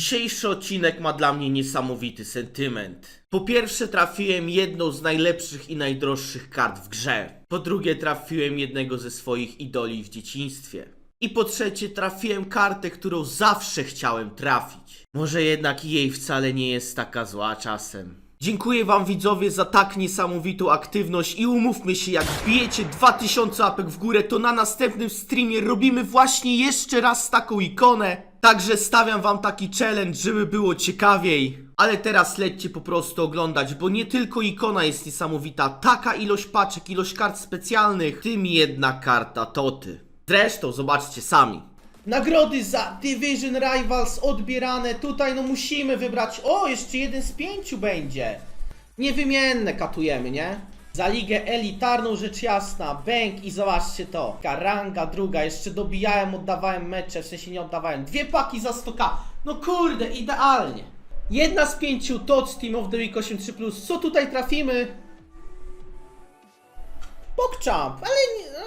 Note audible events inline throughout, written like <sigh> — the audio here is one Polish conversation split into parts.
Dzisiejszy odcinek ma dla mnie niesamowity sentyment. Po pierwsze trafiłem jedną z najlepszych i najdroższych kart w grze. Po drugie trafiłem jednego ze swoich idoli w dzieciństwie. I po trzecie trafiłem kartę, którą zawsze chciałem trafić. Może jednak jej wcale nie jest taka zła czasem. Dziękuję wam widzowie za tak niesamowitą aktywność i umówmy się, jak wbijecie 2000 apek w górę, to na następnym streamie robimy właśnie jeszcze raz taką ikonę. Także stawiam wam taki challenge, żeby było ciekawiej. Ale teraz lećcie po prostu oglądać, bo nie tylko ikona jest niesamowita, taka ilość paczek, ilość kart specjalnych, tym jedna karta Toty. Zresztą zobaczcie sami. Nagrody za Division Rivals odbierane. Tutaj no musimy wybrać. O, jeszcze jeden z pięciu będzie. Niewymienne katujemy, nie? Za ligę elitarną rzecz jasna. Bęk i zobaczcie to. Karanga druga. Jeszcze dobijałem, oddawałem mecze. W sensie nie oddawałem. Dwie paki za 100k. No kurde, idealnie. Jedna z pięciu TOTS Team of the Week 83+. Co tutaj trafimy? Pogchamp, ale nie,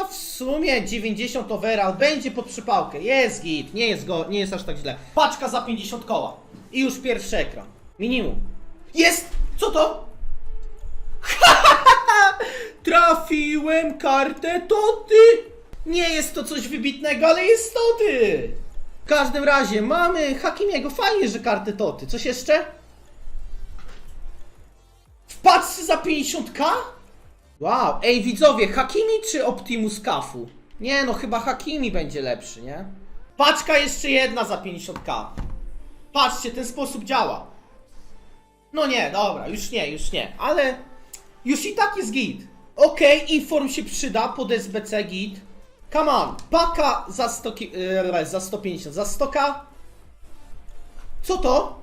a, w sumie 90 overall będzie pod przypałkę. Jest git, nie jest, go, nie jest aż tak źle. Paczka za 50 koła. I już pierwszy ekran. Minimum. Jest! Co to? <laughs> Trafiłem kartę Toty! Nie jest to coś wybitnego, ale jest Toty! W każdym razie mamy Hakimiego. Fajnie, że karty Toty. Coś jeszcze? W paczce za 50k? Wow, ej widzowie, Hakimi czy Optimus Kafu? Nie no, chyba Hakimi będzie lepszy, nie? Paczka jeszcze jedna za 50k. Patrzcie, ten sposób działa. No nie, dobra, już nie, już nie, ale już i tak jest git. Okej, inform się przyda pod SBC git. Come on, paka za 100, ki- e, za 150, za 100k. Co to?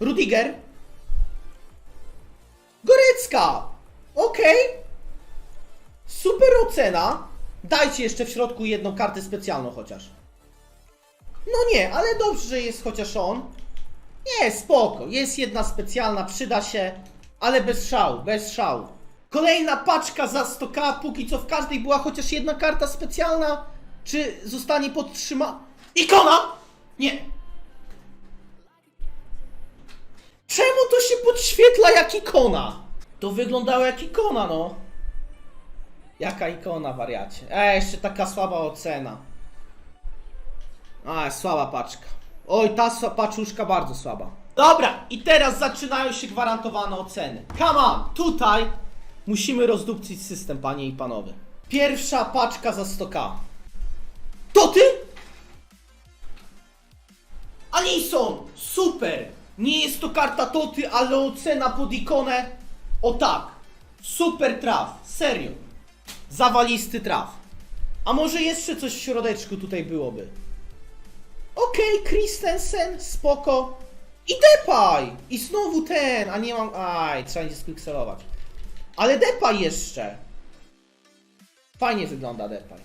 Rudiger? Gorecka! Okej. Super ocena. Dajcie jeszcze w środku jedną kartę specjalną chociaż. No nie, ale dobrze, że jest chociaż on. Nie, spoko. Jest jedna specjalna, przyda się, ale bez szału, bez szału. Kolejna paczka za 100k, póki co w każdej była chociaż jedna karta specjalna. Czy zostanie podtrzyma... Ikona! Nie. Czemu to się podświetla jak ikona? To wyglądało jak ikona, no. Jaka ikona, wariacie? E, jeszcze taka słaba ocena. A, słaba paczka. Oj, ta paczuszka bardzo słaba. Dobra, i teraz zaczynają się gwarantowane oceny. Come on, tutaj musimy rozdupcić system, panie i panowie. Pierwsza paczka za 100k. To ty? Alison! Super! Nie jest to karta Toty, ale ocena pod ikonę. O tak! Super traf! Serio! Zawalisty traf. A może jeszcze coś w środeczku tutaj byłoby? Okej, Christensen, spoko. I Depay! I znowu ten, a nie mam... Aj, trzeba będzie spikselować. Ale Depay jeszcze. Fajnie wygląda Depay.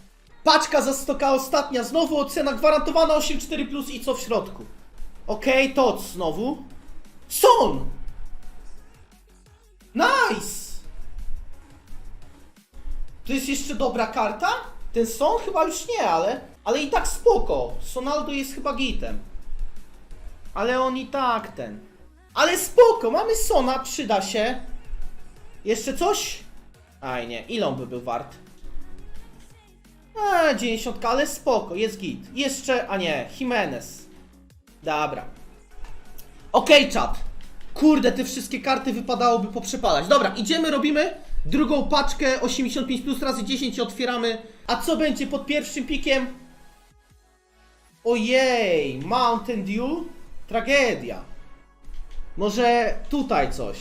Paczka za 100k ostatnia, znowu ocena gwarantowana 8.4 plus i co w środku? Okej, to znowu. Son! Nice! To jest jeszcze dobra karta? Ten Son chyba już nie, ale... Ale i tak spoko. Sonaldo jest chyba gitem. Ale on i tak ten. Ale spoko, mamy Sona, przyda się. Jeszcze coś? Aj nie, ile on by był wart? A, 90, ale spoko, jest git. Jeszcze, a nie, Jimenez. Dobra. Okej, czat. Kurde, te wszystkie karty wypadałoby poprzepalać. Dobra, idziemy, robimy drugą paczkę 85 plus razy 10 i otwieramy. A co będzie pod pierwszym pikiem? Ojej, Mountain Dew? Tragedia. Może tutaj coś.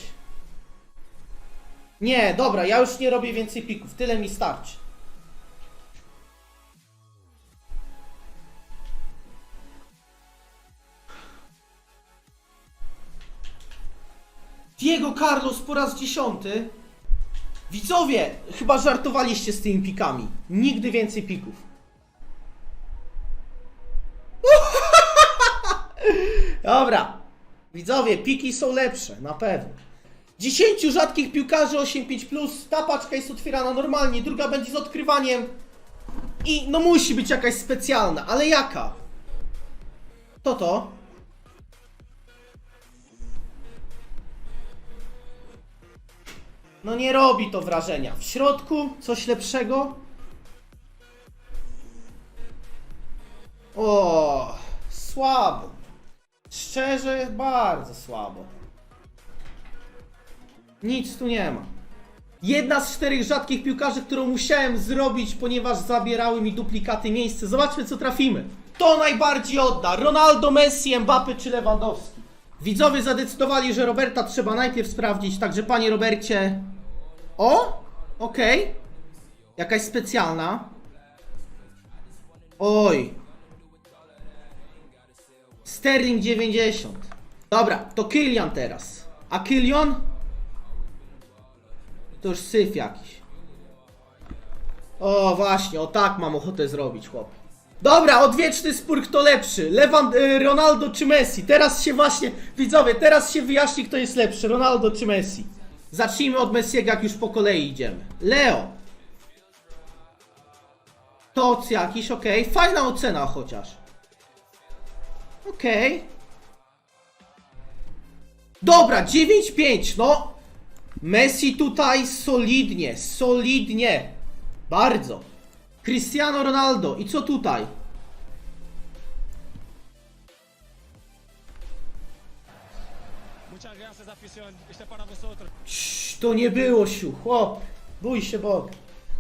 Nie, dobra, ja już nie robię więcej pików. Tyle mi starczy. Diego Carlos po raz dziesiąty. Widzowie, chyba żartowaliście z tymi pikami. Nigdy więcej pików. Dobra. Widzowie, piki są lepsze, na pewno. 10 rzadkich piłkarzy 8-5+, plus. ta paczka jest otwierana normalnie, druga będzie z odkrywaniem. I no musi być jakaś specjalna, ale jaka? To to. No nie robi to wrażenia. W środku coś lepszego. O, słabo. Szczerze, bardzo słabo. Nic tu nie ma. Jedna z czterech rzadkich piłkarzy, którą musiałem zrobić, ponieważ zabierały mi duplikaty miejsce. Zobaczmy, co trafimy. To najbardziej odda. Ronaldo, Messi, Mbappe czy Lewandowski. Widzowie zadecydowali, że Roberta trzeba najpierw sprawdzić, także panie Robercie... O! Okej. Jakaś specjalna. Oj. Sterling 90. Dobra, to Kylian teraz. A Kylian? To już syf jakiś. O, właśnie, o tak mam ochotę zrobić, chłop. Dobra, odwieczny spór, kto lepszy? Lewan, y, Ronaldo czy Messi? Teraz się właśnie, widzowie, teraz się wyjaśni, kto jest lepszy, Ronaldo czy Messi. Zacznijmy od Messiego, jak już po kolei idziemy. Leo. Toc jakiś, okej. Fajna ocena chociaż. Okej. Dobra, 9-5, no. Messi tutaj solidnie, solidnie. Bardzo. Cristiano Ronaldo. I co tutaj? Cii, to nie było siu, chłop. Bój się Bog.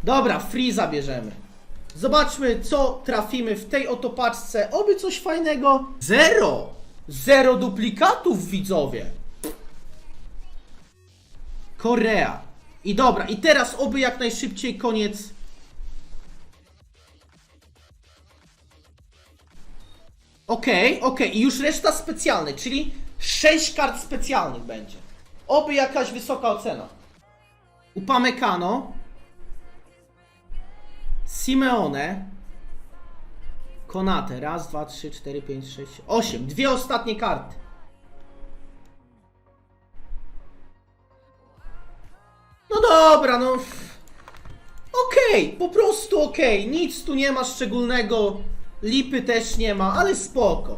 Dobra, free zabierzemy. Zobaczmy, co trafimy w tej oto paczce. Oby coś fajnego. Zero! Zero duplikatów, widzowie. Korea. I dobra, i teraz oby jak najszybciej koniec. Okej, okej, i już reszta specjalnych, czyli 6 kart specjalnych będzie. Oby jakaś wysoka ocena. Upamecano. Simeone. Konate. Raz, dwa, trzy, cztery, pięć, sześć, osiem. Dwie ostatnie karty. No dobra, no. Okej, po prostu okej. Nic tu nie ma szczególnego. Lipy też nie ma, ale spoko.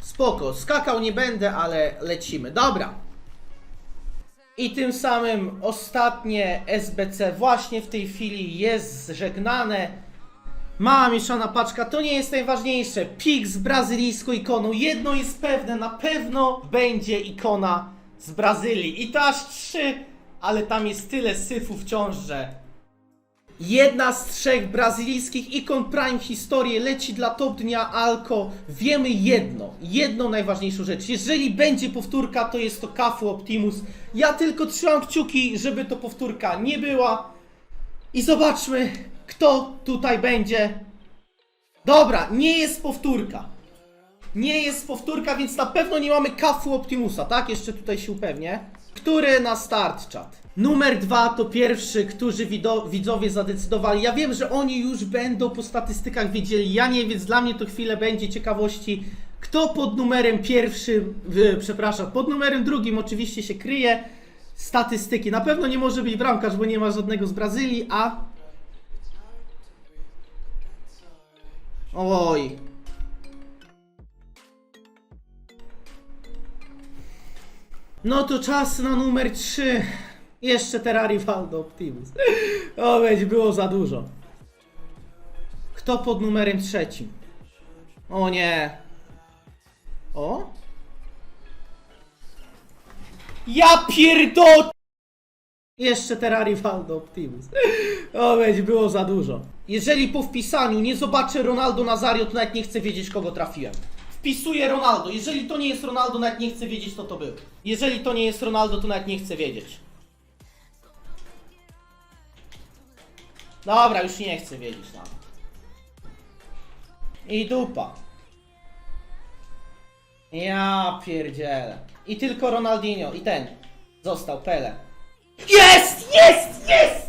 Spoko. Skakał nie będę, ale lecimy. Dobra. I tym samym ostatnie SBC właśnie w tej chwili jest żegnane. Mała mieszana paczka, to nie jest najważniejsze. Pik z brazylijską ikoną. Jedno jest pewne, na pewno będzie ikona z Brazylii. I to aż trzy, ale tam jest tyle syfu wciąż, że Jedna z trzech brazylijskich ikon Prime historii leci dla top dnia Alko. Wiemy jedno, jedną najważniejszą rzecz. Jeżeli będzie powtórka, to jest to Kafu Optimus. Ja tylko trzymam kciuki, żeby to powtórka nie była. I zobaczmy, kto tutaj będzie. Dobra, nie jest powtórka. Nie jest powtórka, więc na pewno nie mamy Kafu Optimusa, tak? Jeszcze tutaj się upewnię. Który na start czat? Numer dwa to pierwszy, którzy widzowie zadecydowali. Ja wiem, że oni już będą po statystykach wiedzieli. Ja nie, więc dla mnie to chwilę będzie ciekawości. Kto pod numerem pierwszym, y, przepraszam, pod numerem drugim oczywiście się kryje. Statystyki. Na pewno nie może być bramkarz, bo nie ma żadnego z Brazylii, a. Oj, No to czas na numer 3. Jeszcze Terrari Valdo Optimus. O, będzie było za dużo. Kto pod numerem trzecim? O nie. O? Ja pierdol... Jeszcze Terrari Valdo Optimus. O, będzie było za dużo. Jeżeli po wpisaniu nie zobaczę Ronaldo Nazario, to nawet nie chcę wiedzieć, kogo trafiłem. Wpisuję Ronaldo. Jeżeli to nie jest Ronaldo, nawet nie chcę wiedzieć, kto to był. Jeżeli to nie jest Ronaldo, to nawet nie chcę wiedzieć. Dobra, już nie chcę wiedzieć nawet. I dupa. Ja pierdzielę. I tylko Ronaldinho, i ten. Został Pele. Jest! Jest! Jest!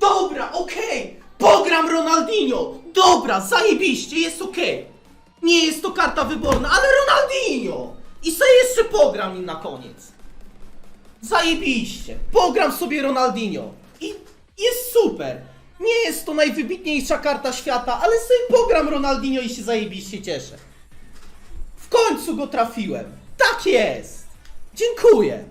Dobra, okej! Pogram Ronaldinho! Dobra, zajebiście, jest okej. Nie jest to karta wyborna, ale Ronaldinho! I sobie jeszcze pogram nim na koniec. Zajebiście. Pogram sobie Ronaldinho. I jest super. Nie jest to najwybitniejsza karta świata, ale sobie pogram Ronaldinho i się zajebiście cieszę. W końcu go trafiłem. Tak jest. Dziękuję.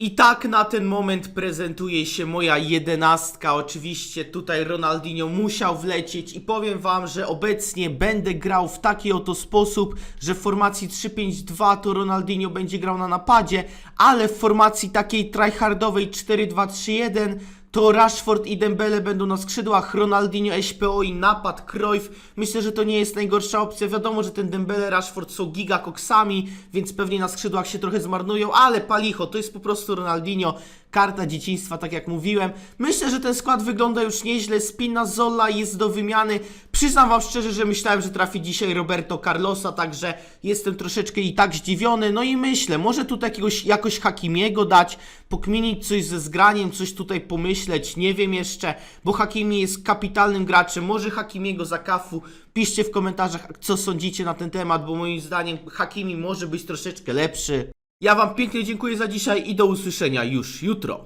I tak na ten moment prezentuje się moja jedenastka. Oczywiście tutaj Ronaldinho musiał wlecieć i powiem wam, że obecnie będę grał w taki oto sposób, że w formacji 3-5-2 to Ronaldinho będzie grał na napadzie, ale w formacji takiej tryhardowej 4-2-3-1 to Rashford i Dembele będą na skrzydłach, Ronaldinho, SPO i napad, Cruyff. Myślę, że to nie jest najgorsza opcja. Wiadomo, że ten Dembele, Rashford są gigakoksami, więc pewnie na skrzydłach się trochę zmarnują, ale palicho, to jest po prostu Ronaldinho, karta dzieciństwa, tak jak mówiłem. Myślę, że ten skład wygląda już nieźle. Spina Zola jest do wymiany. Przyznam wam szczerze, że myślałem, że trafi dzisiaj Roberto Carlosa, także jestem troszeczkę i tak zdziwiony. No i myślę, może tutaj jakiegoś, jakoś Hakimiego dać, pokminić coś ze zgraniem, coś tutaj pomyśleć, nie wiem jeszcze, bo Hakimi jest kapitalnym graczem, może Hakimiego za kafu. Piszcie w komentarzach, co sądzicie na ten temat, bo moim zdaniem Hakimi może być troszeczkę lepszy. Ja wam pięknie dziękuję za dzisiaj i do usłyszenia już jutro.